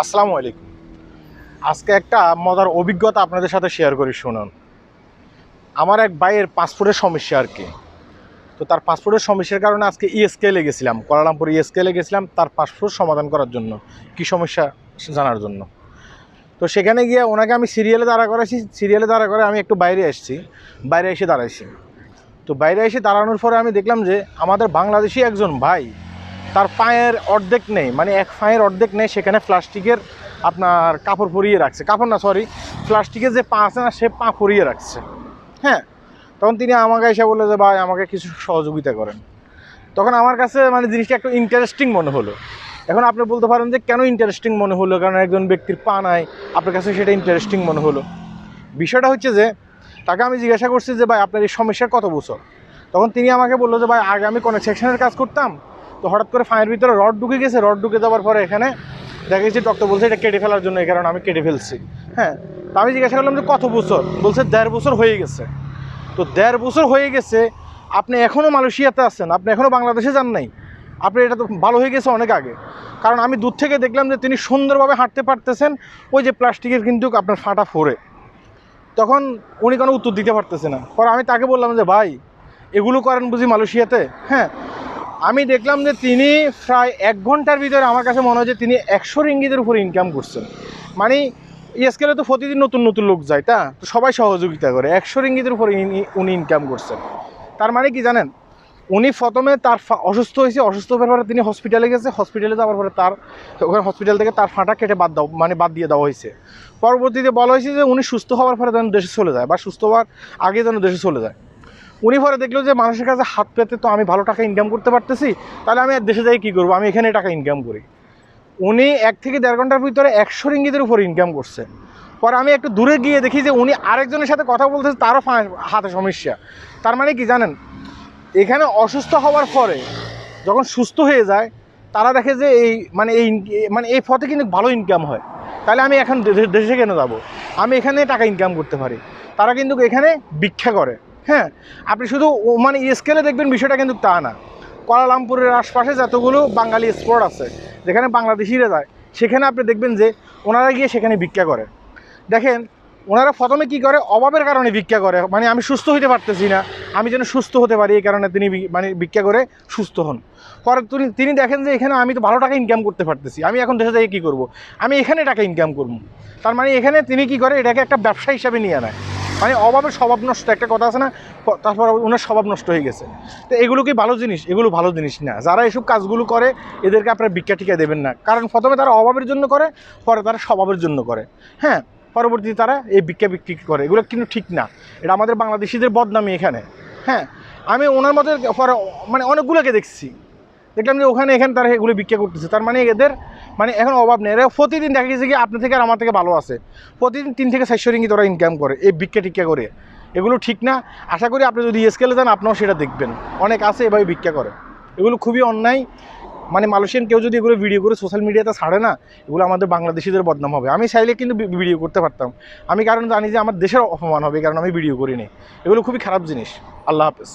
আসসালামু আলাইকুম। আজকে একটা মজার অভিজ্ঞতা আপনাদের সাথে শেয়ার করি, শুনুন। আমার এক ভাইয়ের পাসপোর্টের সমস্যা আর কি। তো তার পাসপোর্টের সমস্যার কারণে আজকে ইএসকেলে গেছিলাম, কোয়ালালামপুর ইএসকেলে গেছিলাম তার পাসপোর্ট সমাধান করার জন্য, কি সমস্যা জানার জন্য। তো সেখানে গিয়ে ওনাকে আমি সিরিয়ালে দাঁড়া করাইছি সিরিয়ালে দাঁড়া করে আমি একটু বাইরে এসেছি বাইরে এসে দাঁড়াইছি। তো বাইরে এসে দাঁড়ানোর পরে আমি দেখলাম যে আমাদের বাংলাদেশি একজন ভাই তার পায়ের অর্ধেক নেই মানে এক পায়ের অর্ধেক নেই, সেখানে প্লাস্টিকের আপনার কাপড় পরিয়ে রাখছে। কাপড় না সরি প্লাস্টিকের যে পা আছে না, সে পা পরিয়ে রাখছে। হ্যাঁ? তখন তিনি আমাকে এসে বলল যে, ভাই, আমাকে কিছু সহযোগিতা করেন। তখন আমার কাছে মানে জিনিসটা একটু ইন্টারেস্টিং মনে হলো। এখন আপনি বলতে পারেন যে, কেন ইন্টারেস্টিং মনে হলো? কারণ একজন ব্যক্তির পা নাই, আপনার কাছে সেটা ইন্টারেস্টিং মনে হলো। বিষয়টা হচ্ছে যে, তাকে আমি জিজ্ঞাসা করছি যে, ভাই, আপনার এই সমস্যার কত বছর? তখন তিনি আমাকে বলল যে, ভাই, আগে আমি কনেকশনের কাজ করতাম তো হঠাৎ করে ফাঁয়ের ভিতরে রড ঢুকে গেছে, রড ঢুকে যাওয়ার পরে এখানে দেখা গেছে ডক্টর বলছে এটা কেটে ফেলার জন্য, এই কারণে আমি কেটে ফেলছি। হ্যাঁ তো আমি জিজ্ঞাসা করলাম যে কত বছর? বলছে দেড় বছর হয়ে গেছে। তো দেড় বছর হয়ে গেছে, আপনি এখনও মালয়েশিয়াতে আছেন, আপনি এখনও বাংলাদেশে যান নাই। আপনি এটা তো ভালো হয়ে গেছে অনেক আগে। কারণ আমি দূর থেকে দেখলাম যে তিনি সুন্দরভাবে হাঁটতে পারতেছেন, ওই যে প্লাস্টিকের কিন্তু আপনার ফাটা ফোরে তখন উনি কোনো উত্তর দিতে পারতেছে না। পরে আমি তাকে বললাম যে, ভাই, এগুলো করেন বুঝি মালয়েশিয়াতে? হ্যাঁ আমি দেখলাম যে তিনি প্রায় এক ঘণ্টার ভিতরে আমার কাছে মনে হয় যে তিনি একশো রিঙ্গিতের উপরে ইনকাম করছেন। মানে ইয়েসকেলে তো প্রতিদিন নতুন নতুন লোক যায়, তা? তো সবাই সহযোগিতা করে, একশো রিঙ্গিতের উপরে উনি ইনকাম করছেন। তার মানে কি জানেন? উনি প্রথমে তার অসুস্থ হয়েছে, অসুস্থ হওয়ার পরে তিনি হসপিটালে গেছে হসপিটালে যাওয়ার পরে তার, ওখানে হসপিটাল থেকে তার ফাঁটা কেটে বাদ দাও মানে বাদ দিয়ে দেওয়া হয়েছে। পরবর্তীতে বলা হয়েছে যে উনি সুস্থ হওয়ার পরে যেন দেশে চলে যায়, বা সুস্থ হওয়ার আগে যেন দেশে চলে যায়। উনি পরে দেখল যে মানুষের কাছে হাত পেতে তো আমি ভালো টাকা ইনকাম করতে পারতেছি, তাহলে আমি আর দেশে যাই কী করব? আমি এখানে টাকা ইনকাম করি। উনি এক থেকে দেড় ঘণ্টার ভিতরে একশো রিঙ্গিতের উপর ইনকাম করছে। পরে আমি একটু দূরে গিয়ে দেখি যে উনি আরেকজনের সাথে কথা বলতেছে, তারও হাতে সমস্যা। তার মানে কি জানেন? এখানে অসুস্থ হওয়ার পরে যখন সুস্থ হয়ে যায়, তারা দেখে যে এই মানে এই মানে এই পথে কিন্তু ভালো ইনকাম হয়। তাহলে আমি এখন দেশে কেন যাব? আমি এখানে টাকা ইনকাম করতে পারি। তারা কিন্তু এখানে ভিক্ষা করে। হ্যাঁ আপনি শুধু মানে স্কেলে দেখবেন বিষয়টা কিন্তু তা না। কোয়ালালামপুরের আশপাশে যতগুলো বাঙালি স্পট আছে, যেখানে বাংলাদেশিরা যায়, সেখানে আপনি দেখবেন যে ওনারা গিয়ে সেখানে ভিক্ষা করে। দেখেন, ওনারা প্রথমে কি করে? অভাবের কারণে ভিক্ষা করে। মানে আমি সুস্থ হতে পারতেছি না, আমি যেন সুস্থ হতে পারি, এই কারণে তিনি মানে ভিক্ষা করে সুস্থ হন। পরে তিনি তিনি দেখেন যে এখানে আমি তো ভালো টাকা ইনকাম করতে পারতেছি, আমি এখন দেশে যাই কী করব? আমি এখানে টাকা ইনকাম করব। তার মানে এখানে তিনি কি করে? এটাকে একটা ব্যবসা হিসাবে নিয়ে নেয়। মানে অভাবের স্বভাব নষ্ট, একটা কথা আছে না? তারপর ওনার স্বভাব নষ্ট হয়ে গেছে। তো এগুলো কি ভালো জিনিস? এগুলো ভালো জিনিস না। যারা এসব কাজগুলো করে, এদেরকে আপনারা ভিক্ষা টিকা দেবেন না। কারণ প্রথমে তারা অভাবের জন্য করে, পরে তারা স্বভাবের জন্য করে। হ্যাঁ পরবর্তীতে তারা এই ভিক্ষা বিক্রি করে। এগুলো কিন্তু ঠিক না। এটা আমাদের বাংলাদেশিদের বদনামি এখানে। হ্যাঁ আমি ওনার পরে মানে অনেকগুলোকে দেখছি। দেখলাম যে ওখানে, এখানে তারা এগুলো ভিক্ষা করতেছে। তার মানে এদের মানে এখন অভাব নেই। প্রতিদিন দেখা গেছে কি আপনার থেকে আর আমার থেকে ভালো আছে। প্রতিদিন তিন থেকে চারশো রিঙ্গি তোরা ইনকাম করে, এই ভিক্ষা টিক্ষা করে। এগুলো ঠিক না। আশা করি আপনি যদি স্কেলে যান আপনারাও সেটা দেখবেন। অনেক আছে এভাবে ভিক্ষা করে। এগুলো খুবই অন্যায়। মানে মালয়েশিয়ান কেউ যদি এগুলো ভিডিও করে সোশ্যাল মিডিয়াতে ছাড়ে না, এগুলো আমাদের বাংলাদেশিদের বদনাম হবে। আমি চাইলে কিন্তু ভিডিও করতে পারতাম। আমি কারণ জানি যে আমার দেশের অপমান হবে, কারণ আমি ভিডিও করিনি। এগুলো খুবই খারাপ জিনিস। আল্লাহ হাফেজ।